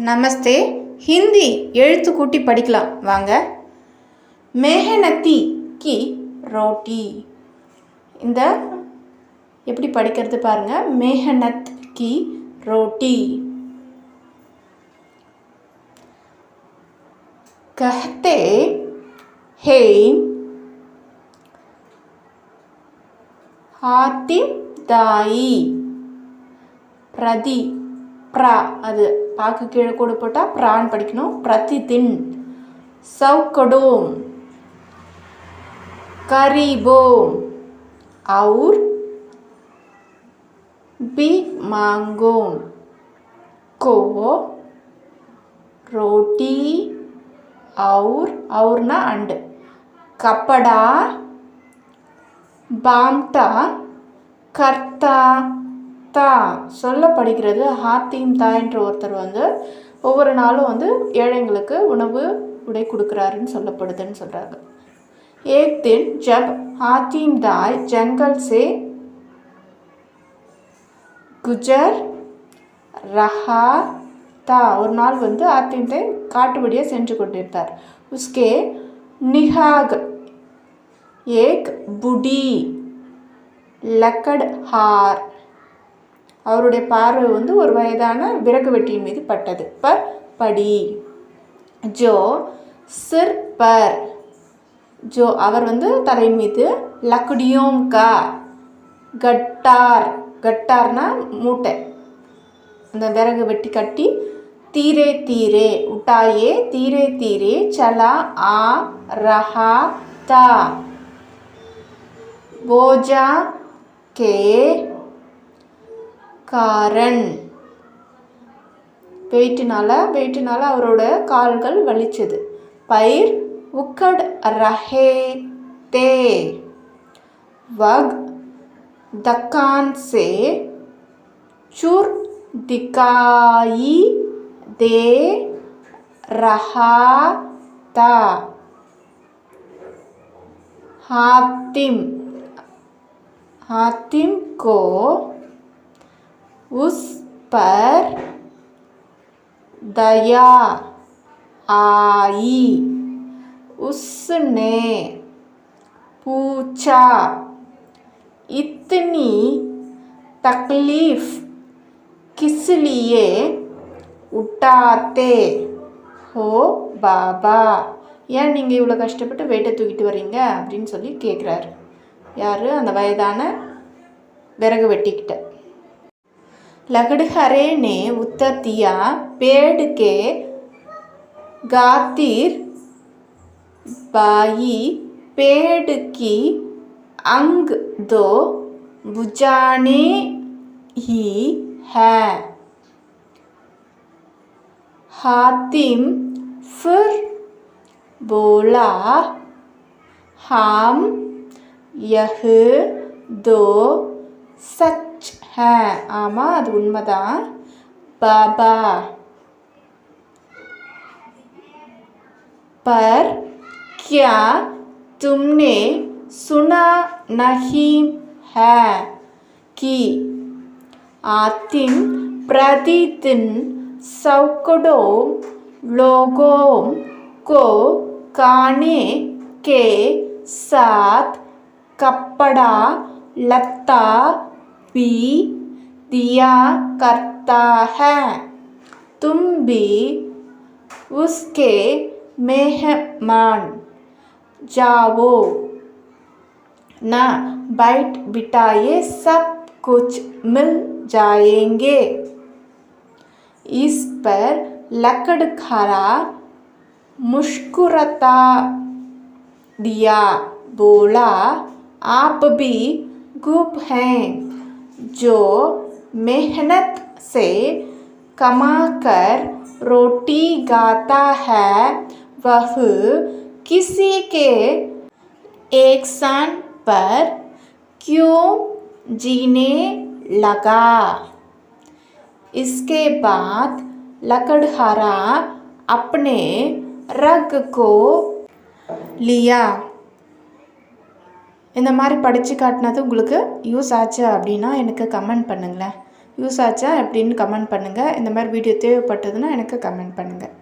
நமஸ்தே ஹிந்தி எழுத்து கூட்டி படிக்கலாம் வாங்க மேஹனத்தி கி ரோட்டி இந்த எப்படி படிக்கிறது பாருங்க மேஹனத் கி ரோட்டி कहते हैं ஹாத்திம் தாயி பிரதி ப்ரா அது பாக்கு கீழே கூட போட்டால் ப்ரான் படிக்கணும் பிரதிதின் சவுக்கடோம் கரீபோம் और भीख मांगो को रोटी और और ना अंड कपड़ा பாம்டா கர்த்தா தா சொல்லப்படுகிறது. ஹாத்தீம் தா என்ற ஒருத்தர் வந்து ஒவ்வொரு நாளும் வந்து ஏழைங்களுக்கு உணவு உடை கொடுக்குறாருன்னு சொல்லப்படுதுன்னு சொல்கிறாங்க ஏக் தின் ஜப் ஹாத்தீம் தாய் ஜங்கல் சே குஜர் ரஹா தா. ஒரு நாள் வந்து ஆத்தீம் தாய் காட்டு வழியாக சென்று கொண்டிருந்தார். உஸ்கே நிஹாக் ஏக் புடி லக்கட் ஹார் அவருடைய பார்வை வந்து ஒரு வயதான விறகு வெட்டியின் மீது பட்டது. பர் படி. ஜோ சிர் பர். ஜோ அவர் வந்து தலையின் மீது லக்குடியோம் கா. கட்டார். கட்டார்னா மூட்டை. அந்த விறகு வெட்டி கட்டி தீரே தீரே. உட்டாயே தீரே தீரே. சலா ஆ ரஹா தா. போஜா கே காரன் வெயிட்டுனால வெயிட்டுனால அவரோட கால்கள் வலிச்சது பயிர் உக்கட் ரஹே தே வக் தக்கான் சே चुर दिखाई दे रहा था हातिम हातिम को उस पर दया आई उसने पूछा इतनी तकलीफ किस लिए உட்டாத்தே ஹோ பாபா ஏன் நீங்கள் இவ்வளோ கஷ்டப்பட்டு வெயிட்டை தூக்கிட்டு வர்றீங்க அப்படின்னு சொல்லி கேட்குறாரு யார் அந்த வயதான விறகு வெட்டிக்கிட்ட लकड़हरे ने उत्तर दिया पेड़ के गातिर बाई पेड़ की अंग दो बुझाने ही है हातिम फिर बोला हम यह दो सच है ஆமாம் அது உண்மைதான் பாபா पर क्या तुमने सुना नहीं है कि आतिम प्रतिदिन सैकड़ों लोगों को खाने के साथ कपड़ा लत्ता भी दिया करता है। तुम भी उसके मेहमान जाओ। ना, बैठ बिठाए सब कुछ मिल जाएँगे। इस पर लकड़खारा मुस्कुराता दिया, बोला, आप भी गुप हैं। जो मेहनत से कमाकर रोटी गाता है, वह किसी के एहसान पर क्यों जीने लगा? इसके बाद लकड़हारा अपने रग को लिया। இந்த மாதிரி படித்து காட்டினது உங்களுக்கு யூஸ் ஆச்சு அப்படின்னா எனக்கு கமெண்ட் பண்ணுங்களேன் யூஸ் ஆச்சா அப்படின்னு கமெண்ட் பண்ணுங்கள் இந்த மாதிரி வீடியோ தேவைப்பட்டதுன்னா எனக்கு கமெண்ட் பண்ணுங்கள்